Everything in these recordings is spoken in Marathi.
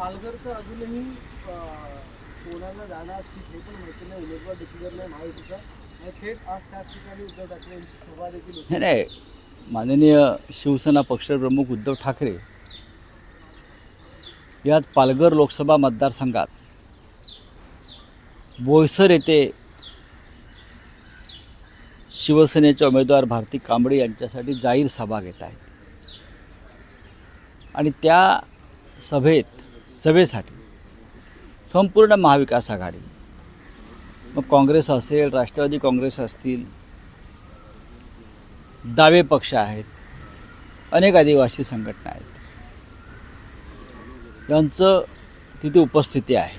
पालघरचं अजूनही कोणाला जाणार सीट हे पण माहिती नाही. उमेदवार डिक्लेअर नाही महायुतीचा आणि थेट आज त्याच ठिकाणी उद्धव ठाकरे यांची सभा देखील होती. नाही नाही. माननीय शिवसेना पक्षप्रमुख उद्धव ठाकरे याच पालघर लोकसभा मतदारसंघात बोईसर येथे शिवसेनेचे उमेदवार भारती कांबळे यांच्यासाठी जाहीर सभा घेत आहेत. आणि त्या सभेत सभेसाठी. संपूर्ण महाविकास आघाडी. मग काँग्रेस असेल राष्ट्रवादी काँग्रेस असतील दावे पक्ष आहेत अनेक आदिवासी संघटना आहेत. यांचं तिथे उपस्थिती आहे.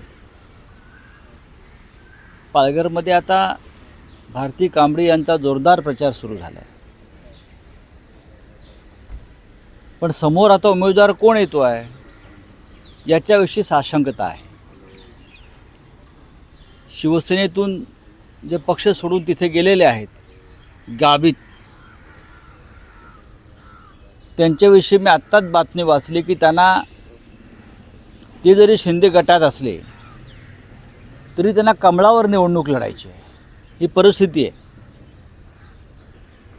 पालघरमध्ये आता भारती कांबळे यांचा जोरदार प्रचार सुरू झाला आहे पण समोर आता उमेदवार कोण येतो आहे याच्याविषयी साशंकता आहे. शिवसेनेतून जे पक्ष सोडून तिथे गेलेले आहेत गावित त्यांच्याविषयी मी आत्ताच बातमी वाचली की त्यांना ते जरी शिंदे गटात असले तरी त्यांना कमळावर निवडणूक लढायची आहे. ही परिस्थिती आहे.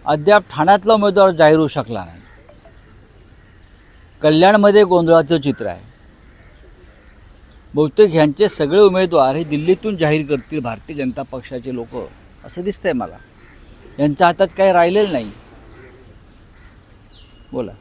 अद्याप ठाण्यातला उमेदवार जाहीर होऊ शकला नाही. कल्याणमध्ये गोंधळाचं चित्र आहे. बहुतेक ह्यांचे सगळे उमेदवार हे दिल्लीतून जाहीर करतील भारतीय जनता पक्षाचे लोक. असं दिसतंय मला. यांच्या हातात काही राहिलेलं नाही. बोला.